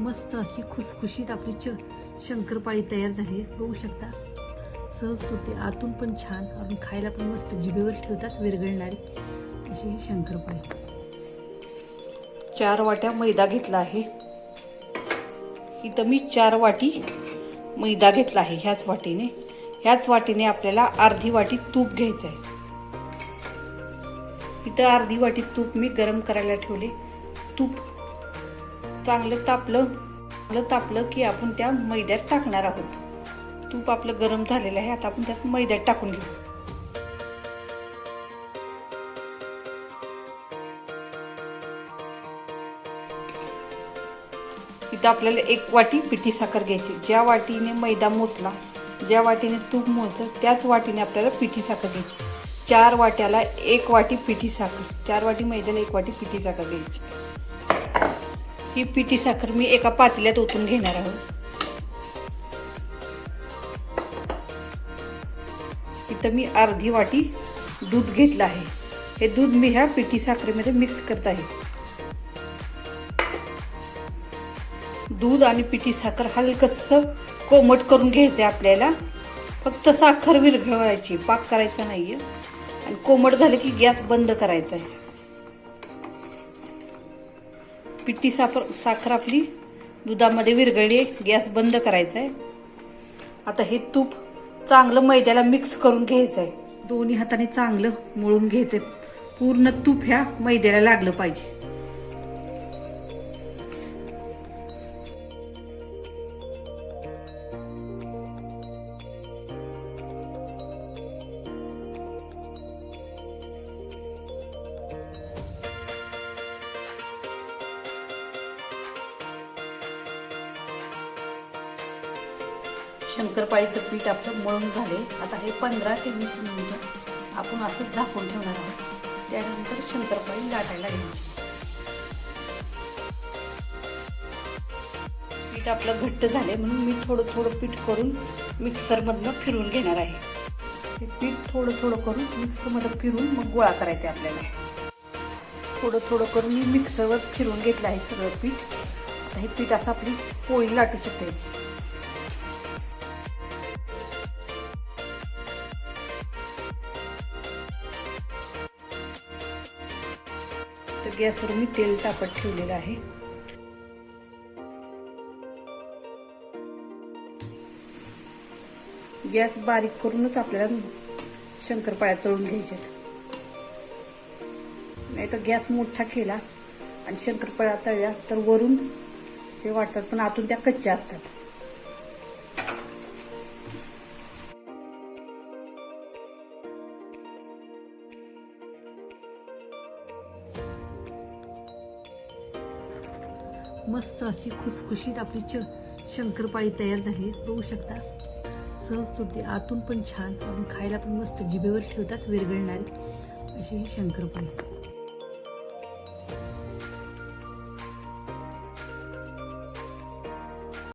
मस्त अशी खुसखुशीत आपली च शंकरपाळी तयार झाली बघू शकता. सहज होते आतून पण छान आणि खायला पण मस्त जिभेवर ठेवतात विरघळणारी अशी ही शंकरपाळी. चार वाट्या मैदा घेतला आहे. इथं मी चार वाटी मैदा घेतला आहे ह्याच वाटीने. ह्याच वाटीने आपल्याला अर्धी वाटी तूप घ्यायचं आहे. इथं अर्धी वाटी तूप मी गरम करायला ठेवले. तूप चांगलं तापलं चांगलं तापलं की आपण त्या मैद्यात टाकणार आहोत. तूप आपलं गरम झालेलं आहे आता आपण त्यात मैद्यात टाकून घेऊ. इथं आपल्याला एक वाटी पिठी साखर घ्यायची. ज्या वाटीने मैदा मोजला ज्या वाटीने तूप मोजलं त्याच वाटीने आपल्याला पिठी साखर घ्यायची. चार वाट्याला एक वाटी पिठी साखर चार वाटी मैद्याला एक वाटी पिठी साखर घ्यायची. ही पिठी साखर मी एका पातेल्यात ओतून घेणार आहोत इथं मी अर्धी वाटी दूध घेतलं आहे. हे दूध मी ह्या पिठी साखरेमध्ये मिक्स करत आहे. दूध आणि पिठी साखर हलकंसं कोमट करून घ्यायचं आहे आपल्याला. फक्त साखर विरघळवायची पाक करायचा नाहीये. आणि कोमट झालं की गॅस बंद करायचा आहे पिठी साखर साखर आपली दुधामध्ये विरघळली गॅस बंद करायचा आहे. आता हे तूप चांगलं मैद्याला मिक्स करून घ्यायचं आहे. दोन्ही हाताने चांगलं मळून घ्यायचं पूर्ण तूप ह्या मैद्याला लागलं पाहिजे. शंकरपाळीचं पीठ आपलं मळून झाले. आता हे पंधरा ते वीस मिनिटं आपण असंच झाकून ठेवणार आहोत. त्यानंतर शंकरपाळी लाटायला घ्यायची पीठ आपलं घट्ट झाले म्हणून मी थोडं थोडं पीठ करून मिक्सरमधनं फिरून घेणार आहे. हे पीठ थोडं थोडं करून मिक्सरमध्ये फिरून मग गोळा करायचे आपल्याला. थोडं थोडं करून मी मिक्सरवर फिरून घेतलं आहे सगळं पीठ. आता हे पीठ असं आपली पोळी लाटू शकते. तर गॅसवर मी तेल तापत ठेवलेलं आहे. गॅस बारीक करूनच आपल्याला शंकरपाळ्या तळून घ्यायच्यात. नाही तर गॅस मोठा केला आणि शंकरपाळ्या तळल्या तर वरून ते वाटतात पण आतून त्या कच्च्या असतात. मस्त अशी खुसखुशीत आपली च शंकरपाळी तयार झाली. बघू शकता. सहज होते आतून पण छान. आणि खायला पण मस्त. जिभेवर ठेवतात विरघळणारी अशी ही शंकरपाळी.